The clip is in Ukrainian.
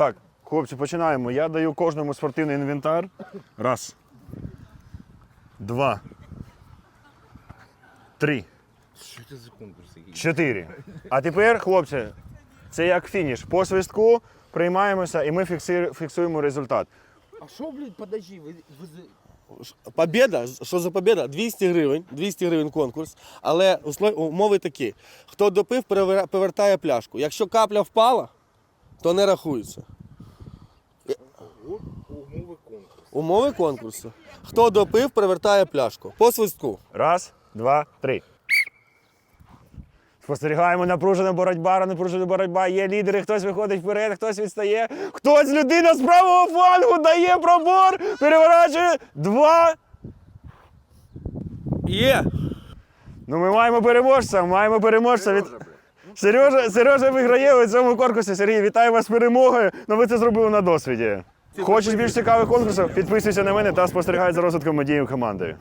Так, хлопці, починаємо. Я даю кожному спортивний інвентар. Раз. Два. Три. Що це за конкурс який? Чотири. А тепер, хлопці, це як фініш. По свистку приймаємося і ми фіксуємо результат. А що, блядь, подожди, ви, ви Побєда, що за побєда? 200 гривень, 200 гривень конкурс. Але услов- умови такі: хто допив, перевер- повертає пляшку. Якщо капля впала, то не рахується. Умови конкурсу. Умови конкурсу. Хто допив, перевертає пляшку. По свистку. Раз, два, три. Спостерігаємо напружена боротьба, напружена боротьба. Є лідери, хтось виходить вперед, хтось відстає. Хтось людина з правого флангу дає пробор, переворачує. Два. Є! Ну ми маємо переможця, маємо переможця. Від... Сережа, Сережа виграє у цьому конкурсі. Сергій, вітаю вас з перемогою. Ну ви це зробили на досвіді. Хочеш більш цікавих конкурсів? Підписуйся на мене та спостерігай за розвитком медіїв команди.